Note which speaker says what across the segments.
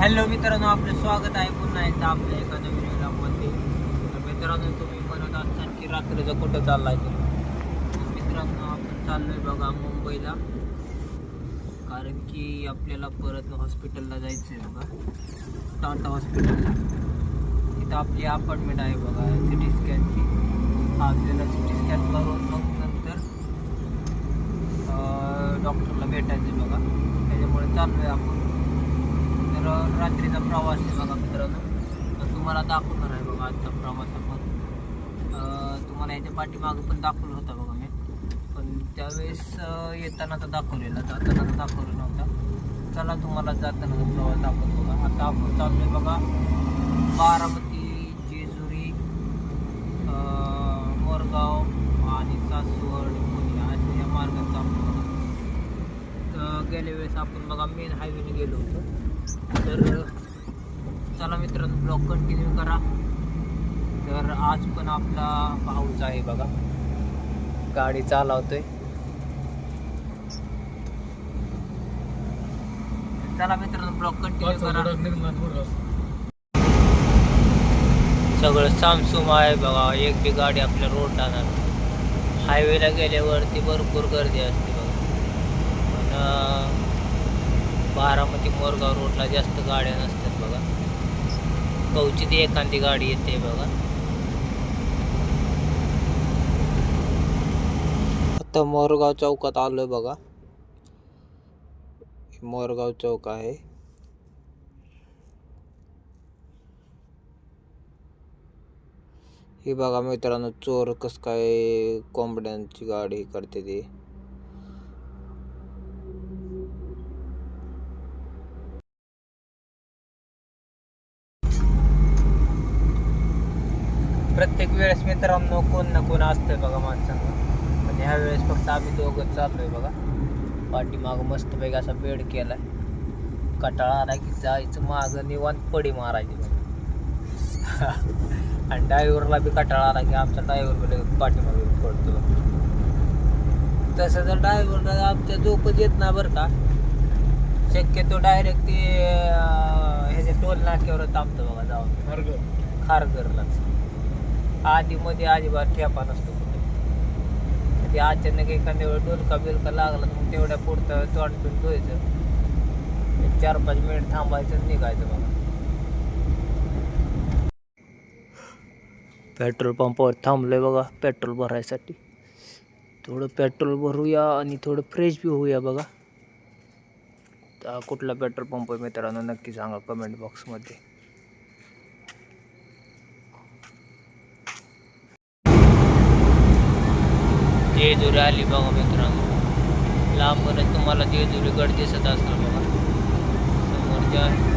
Speaker 1: Hello मित्रांनो आपलं स्वागत आहे पुन्हा एकदा आपल्या एका नवीन व्हिडिओमध्ये तर मित्रांनो तुम्ही म्हणत असाल की रात्रीचं कुठं चाललाय ते तर मित्रांनो आपण चाललोय बघा मुंबईला. कारण की आपल्याला परत हॉस्पिटलला जायचं आहे बघा. टाटा हॉस्पिटलला तिथं आपली अपार्टमेंट आहे बघा सिटी स्कॅनची आपल्याला सिटी स्कॅन करून मग नंतर डॉक्टरला भेटायचं आहे बघा. त्याच्यामुळे चाललोय आपण. तर रात्रीचा प्रवास आहे बघा मित्रांनो. तुम्हाला दाखवणार आहे बघा आजचा प्रवास आपण. तुम्हाला याच्या पाठीमागं पण दाखवलं होता बघा मी. पण त्यावेळेस येताना तर दाखवलेला जाताना तर दाखवलं नव्हता. चला तुम्हाला जाताना प्रवास दाखवतो बघा. आता आपण चाललोय बघा बारामती जेजुरी मोरगाव आणि सासवड पुणे. अशा या मार्गाचा आपण बघा. तर गेल्या वेळेस आपण बघा मेन हायवेने गेलो होतो. तर चला मित्रांनो ब्लॉग कंटिन्यू करा. तर आज पण आपला भाऊच आहे बघा. गाडी चालवतोय. चला मित्रांनो ब्लॉग कंटिन्यू करा. सगळं सामसूम आहे बघा. एक बी गाडी आपल्या रोड जाणार. हायवेला गेल्यावरती भरपूर गर्दी असते बघा. पण मोरगाव रोडला जास्त गाड्या नसतात बघा. कवचित एखादी गाडी येते बघा. आता मोरगाव चौकात आलोय बघा. मोरगाव चौक आहे. ही बघा मित्रांनो चोर कस काय कोंबड्यांची गाडी करते ती. प्रत्येक वेळेस मित्रांनो कोण ना कोण असतंय बघा माणसांना. पण ह्या वेळेस फक्त आम्ही दोघं चाललोय बघा. पाठीमागं मस्तपैकी असा बेड केलाय. कटाळा आला की जायचं मागं निवांत पडी मारायची बघा. आणि ड्रायव्हरला बी कटाळा आला की आमचा ड्रायव्हर पाठीमागे पडतो तसं जर ड्रायव्हरला आमच्या झोपच येत ना बरं का. शक्यतो डायरेक्ट ते ह्याच्या टोल नाक्यावर थांबतो बघा जाऊन. खारघरलाच. आधीमध्ये अजिबात ठेपा नसतो कुठे. ते अचानक एखाद्या वेळ डोलका बिलका लागला तर मग तेवढ्या पुरतं तोंड पिऊन धुवायचं. एक चार पाच मिनिट थांबायचं निघायचं बघा पेट्रोल पंपावर थांबलोय बघा पेट्रोल भरायसाठी. थोडं पेट्रोल भरूया आणि थोडं फ्रेश बी होऊया बघा. तर कुठला पेट्रोल पंप मित्रांनो नक्की सांगा कमेंट बॉक्समध्ये जेजुरी आली बघा मित्रांनो. लांबूनच तुम्हाला जेजुरी गड दिसत असणार बघा. समोर जे आहे.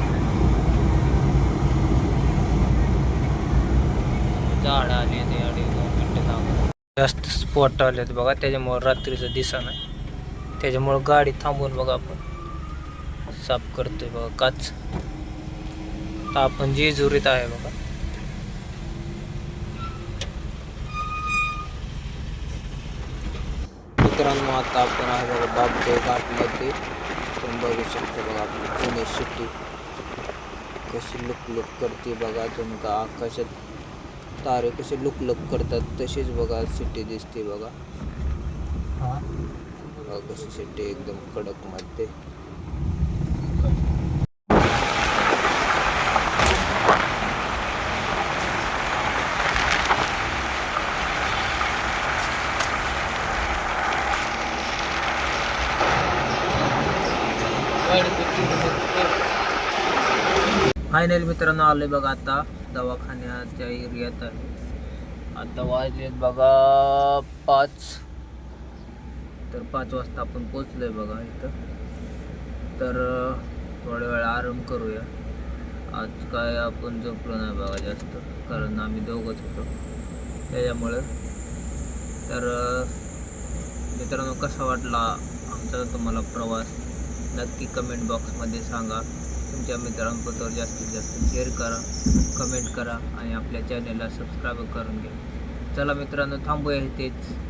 Speaker 1: झाड आली ते आणि दोन मिनिटं थांबा. जास्त स्पॉट आलेत बघा त्याच्यामुळं रात्रीचं दिसा नाही त्याच्यामुळं गाडी थांबवून बघा आपण. साफ करतोय बघा काच. तर आपण जेजुरीत आहे बघा. मित्रांनो आता आपण आहे बघा बाबदेव घाटमध्ये तुम्ही बघू शकता बघा आपली पुणे सिटी कशी लुक लुक करते बघा. तुमका आकाशात तारे कसे लुक लुक करतात तशीच बघा सिटी दिसते बघा. कशी सिटी एकदम कडक फायनल मित्रांनो आले बघा आता दवाखान्याच्या एरियात आहे. आता वाजलेत बघा पाच. तर पाच वाजता आपण पोचलोय बघा इथं. तर थोड्या वेळा आराम करूया. आज काय आपण झोपलो नाही बघा जास्त कारण आम्ही दोघंच होतो. त्याच्यामुळं. तर मित्रांनो कसा वाटला आमचा तुम्हाला प्रवास? नक्की कमेंट बॉक्समध्ये सांगा. तुमच्या मित्रांबरोबर जास्तीत जास्त शेअर करा कमेंट करा आणि आपल्या चॅनलला सबस्क्राईब करून घ्या. चला मित्रांनो थांबूया इथेच.